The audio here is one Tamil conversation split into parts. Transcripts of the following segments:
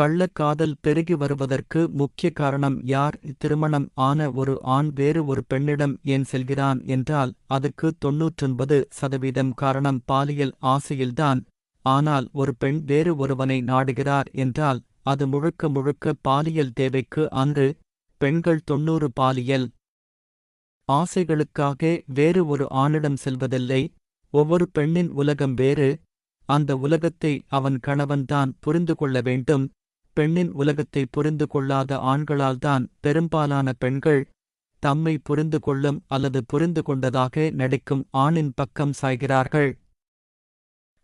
கள்ளக்காதல் பெருகி வருவதற்கு முக்கிய காரணம் யார்? திருமணம் ஆன ஒரு ஆண் வேறு ஒரு பெண்ணிடம் ஏன் செல்கிறான் என்றால் அதுக்கு தொன்னூற்றொன்பது சதவீதம் காரணம் பாலியல் ஆசையில்தான். ஆனால் ஒரு பெண் வேறு ஒருவனை நாடுகிறார் என்றால் அது முழுக்க முழுக்க பாலியல் தேவைக்கு அன்று. பெண்கள் தொன்னூறு பாலியல் ஆசைகளுக்காக வேறு ஒரு ஆணிடம் செல்வதில்லை. ஒவ்வொரு பெண்ணின் உலகம் வேறு. அந்த உலகத்தை அவன் கணவன்தான் புரிந்து கொள்ள வேண்டும். பெண்ணின் உலகத்தை புரிந்து கொள்ளாத ஆண்களால்தான் பெரும்பாலான பெண்கள் தம்மை புரிந்து கொள்ளும் அல்லது புரிந்து கொண்டதாக நடிக்கும் ஆணின் பக்கம் சாய்கிறார்கள்.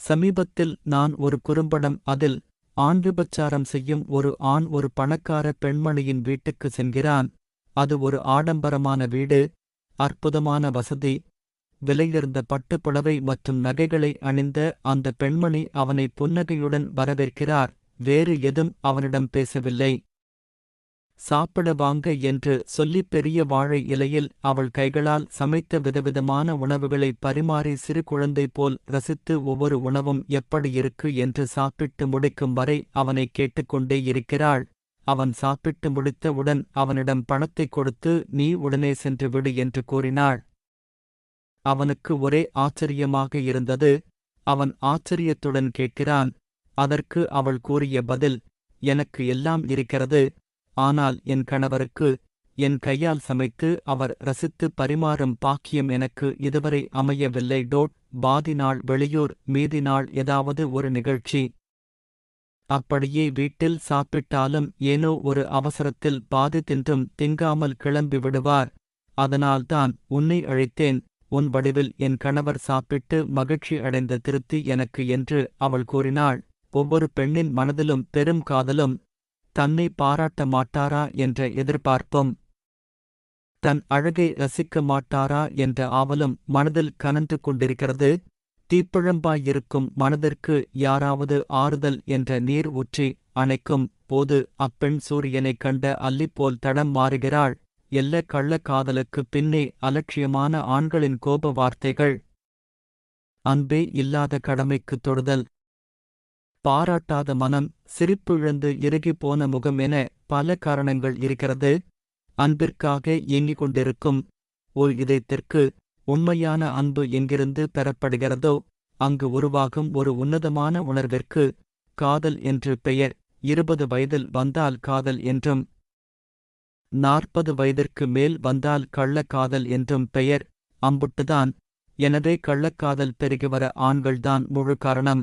சமீபத்தில் நான் ஒரு குறும்படம் அதில் ஆண் விபச்சாரம் செய்யும் ஒரு ஆண் ஒரு பணக்கார பெண்மணியின் வீட்டுக்கு செல்கிறான் அது ஒரு ஆடம்பரமான வீடு அற்புதமான வசதி விலையிருந்த பட்டுப்புடவை மற்றும் நகைகளை அணிந்த அந்த பெண்மணி அவனை புன்னகையுடன் வரவேற்கிறார். வேறு எதும் அவனிடம் பேசவில்லை. சாப்பிட வாங்க என்று சொல்லி பெரிய வாழை இலையில் அவள் கைகளால் சமைத்த விதவிதமான உணவுகளை பரிமாறி சிறு குழந்தை போல் ரசித்து ஒவ்வொரு உணவும் எப்படி இருக்கு என்று சாப்பிட்டு முடிக்கும் வரை அவனை கேட்டுக்கொண்டே இருக்கிறாள். அவன் சாப்பிட்டு முடித்தவுடன் அவனிடம் பணத்தை கொடுத்து நீ உடனே சென்று விடு என்று கூறினாள். அவனுக்கு ஒரே ஆச்சரியமாக இருந்தது. அவன் ஆச்சரியத்துடன் கேட்கிறான். அதற்கு அவள் கூறிய பதில் எனக்கு எல்லாம் இருக்கிறது. ஆனால் என் கணவருக்கு என் கையால் சமைத்து அவர் ரசித்து பரிமாறும் பாக்கியம் எனக்கு இதுவரை அமையவில்லை. டோட் பாதி நாள் வெளியூர் மீதி நாள் ஏதாவது ஒரு நிகழ்ச்சி. அப்படியே வீட்டில் சாப்பிட்டாலும் ஏனோ ஒரு அவசரத்தில் பாதி தின்றும் திங்காமல் கிளம்பி விடுவார். அதனால்தான் உன்னை அழைத்தேன். உன் வடிவில் என் கணவர் சாப்பிட்டு மகிழ்ச்சி அடைந்த திருப்தி எனக்கு என்று அவள் கூறினாள். ஒவ்வொரு பெண்ணின் மனதிலும் பெரும் காதலும் தன்னை பாராட்ட மாட்டாரா? என்ற எதிர்பார்ப்பும் தன் அழகை ரசிக்க மாட்டாரா? என்ற ஆவலும் மனதில் கனன்று கொண்டிருக்கிறது. தீப்பிழம்பாயிருக்கும் மனதிற்கு யாராவது ஆறுதல் என்ற நீர் ஊற்றி அணைக்கும் போது அப்பெண் சூரியனைக் கண்ட அல்லிப்போல் தடம் மாறுகிறாள். எல்ல கள்ள காதலுக்கு பின்னே அலட்சியமான ஆண்களின் கோப வார்த்தைகள் அன்பே இல்லாத கடமைக்கு தொடுதல் பாராட்டாத மனம் சிரிப்பிழந்து இறுகிப் போன முகம் என பல காரணங்கள் இருக்கிறது. அன்பிற்காக இயங்கிக் கொண்டிருக்கும் ஓ இதயத்திற்கு உண்மையான அன்பு எங்கிருந்து பெறப்படுகிறதோ அங்கு உருவாகும் ஒரு உன்னதமான உணர்விற்கு காதல் என்று பெயர். இருபது வயதில் வந்தால் காதல் என்றும் நாற்பது வயதிற்கு மேல் வந்தால் கள்ளக்காதல் என்றும் பெயர். அம்புட்டுதான். எனவே கள்ளக்காதல் பெருகி வர ஆண்கள்தான் முழு காரணம்.